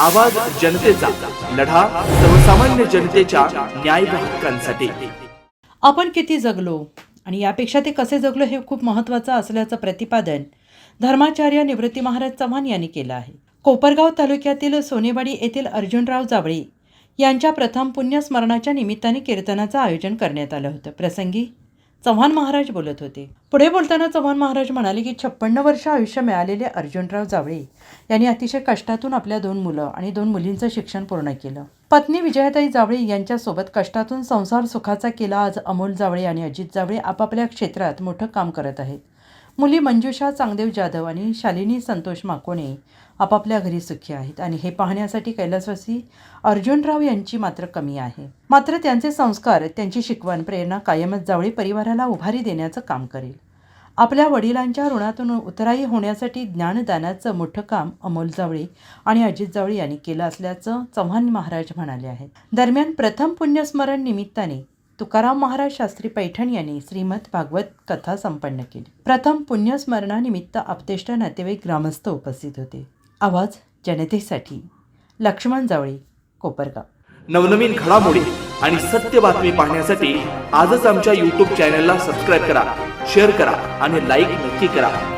आवाज जनतेचा लढा सर्वसामान्य जनतेच्या न्याय हक्कांसाठी. आपण किती जगलो आणि यापेक्षा ते कसे जगलो हे खूप महत्त्वाचं असल्याचं प्रतिपादन धर्माचार्य निवृत्ती महाराज चव्हाण यांनी केलं आहे. कोपरगाव तालुक्यातील सोनेवाडी येथील अर्जुनराव जावळे यांच्या प्रथम पुण्यस्मरणाच्या निमित्ताने कीर्तनाचं आयोजन करण्यात आलं होतं. प्रसंगी चव्हाण महाराज बोलत होते. पुढे बोलताना चव्हाण महाराज म्हणाले की छप्पन्न वर्ष आयुष्य मिळालेले अर्जुनराव जावळे यांनी अतिशय कष्टातून आपल्या दोन मुलं आणि दोन मुलींचं शिक्षण पूर्ण केलं. पत्नी विजयाताई जावळे यांच्यासोबत कष्टातून संसार सुखाचा केला आज अमोल जावळे आणि अजित जावळे आपापल्या क्षेत्रात मोठं काम करत आहेत. मुली मंजुषा चांगदेव जाधव आणि शालिनी संतोष माकोणे आपापल्या घरी सुखी आहेत. आणि हे पाहण्यासाठी कैलासवासी अर्जुनराव यांची मात्र कमी आहे. मात्र त्यांचे संस्कार त्यांची शिकवण प्रेरणा कायमच जावळी परिवाराला उभारी देण्याचं काम करेल. आपल्या वडिलांच्या ऋणातून उतराई होण्यासाठी ज्ञानदानाचं मोठं काम अमोल जावळे आणि अजित जावळे यांनी केलं असल्याचं चव्हाण महाराज म्हणाले आहेत. दरम्यान प्रथम पुण्यस्मरण निमित्ताने तुकाराम महाराज शास्त्री पैठण यांनी श्रीमद भागवत कथा संपन्न केली. प्रथम पुण्यस्मरणानिमित्त आपतेष्ट नातेवाईक ग्रामस्थ उपस्थित होते. आवाज जनतेसाठी. लक्ष्मण जावळे कोपरगाव. नवनवीन घडामोडी आणि सत्य बातमी पाहण्यासाठी आजच आमच्या यूट्यूब चॅनलला सबस्क्राईब करा शेअर करा आणि लाईक नक्की करा.